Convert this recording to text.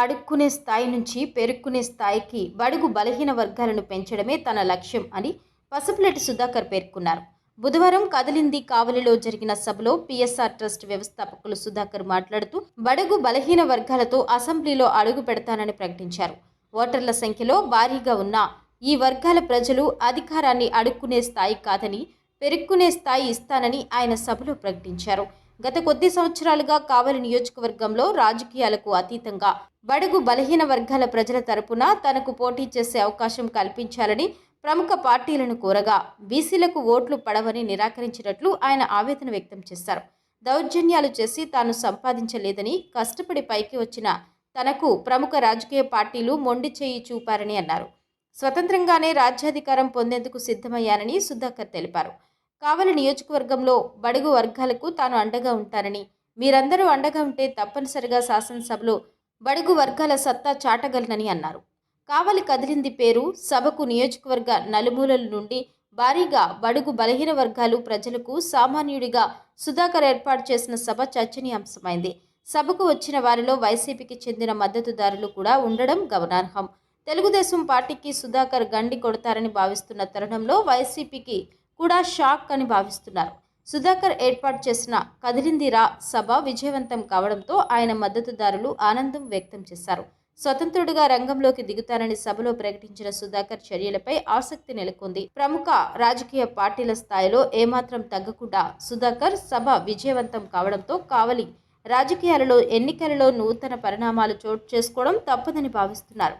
అడుక్కునే స్థాయి నుంచి పెరుక్కునే స్థాయికి బడుగు బలహీన వర్గాలను పెంచడమే తన లక్ష్యం అని పసుపులెట్టి సుధాకర్ పేర్కొన్నారు. బుధవారం కదిలింది కావలిలో జరిగిన సభలో పిఎస్ఆర్ ట్రస్ట్ వ్యవస్థాపకులు సుధాకర్ మాట్లాడుతూ బడుగు బలహీన వర్గాలతో అసెంబ్లీలో అడుగు పెడతానని ప్రకటించారు. ఓటర్ల సంఖ్యలో భారీగా ఉన్న ఈ వర్గాల ప్రజలు అధికారాన్ని అడుక్కునే స్థాయి కాదని పెరుక్కునే స్థాయి ఇస్తానని ఆయన సభలో ప్రకటించారు. గత కొద్ది సంవత్సరాలుగా కావలి నియోజకవర్గంలో రాజకీయాలకు అతీతంగా బడుగు బలహీన వర్గాల ప్రజల తరపున తనకు పోటీ చేసే అవకాశం కల్పించాలని ప్రముఖ పార్టీలను కోరగా బీసీలకు ఓట్లు పడవని నిరాకరించినట్లు ఆయన ఆవేదన వ్యక్తం చేశారు. దౌర్జన్యాలు చేసి తాను సంపాదించలేదని కష్టపడి పైకి వచ్చిన తనకు ప్రముఖ రాజకీయ పార్టీలు మొండి చేయి చూపారని అన్నారు. స్వతంత్రంగానే రాజ్యాధికారం పొందేందుకు సిద్ధమయ్యానని సుధాకర్ తెలిపారు. కావలి నియోజకవర్గంలో బడుగు వర్గాలకు తాను అండగా ఉంటానని. మీరందరూ అండగా ఉంటే తప్పనిసరిగా శాసనసభలో బడుగు వర్గాల సత్తా చాటగలనని అన్నారు. కావలి కదిలింది పేరు సభకు నియోజకవర్గ నలుమూలల నుండి భారీగా బడుగు బలహీన వర్గాలు ప్రజలకు సామాన్యుడిగా సుధాకర్ ఏర్పాటు చేసిన సభ చర్చనీయాంశమైంది. సభకు వచ్చిన వారిలో వైసీపీకి చెందిన మద్దతుదారులు కూడా ఉండడం గమనార్హం. తెలుగుదేశం పార్టీకి సుధాకర్ గండి కొడతారని భావిస్తున్న తరుణంలో వైసీపీకి కూడా షాక్ అని భావిస్తున్నారు. సుధాకర్ ఏర్పాటు చేసిన కదిలిందిరా సభ విజయవంతం కావడంతో ఆయన మద్దతుదారులు ఆనందం వ్యక్తం చేశారు. స్వతంత్రుడిగా రంగంలోకి దిగుతారని సభలో ప్రకటించిన సుధాకర్ చర్యలపై ఆసక్తి నెలకొంది. ప్రముఖ రాజకీయ పార్టీల స్థాయిలో ఏమాత్రం తగ్గకుండా సుధాకర్ సభ విజయవంతం కావడంతో కావలి రాజకీయాలలో ఎన్నికలలో నూతన పరిణామాలు చోటు చేసుకోవడం తప్పదని భావిస్తున్నారు.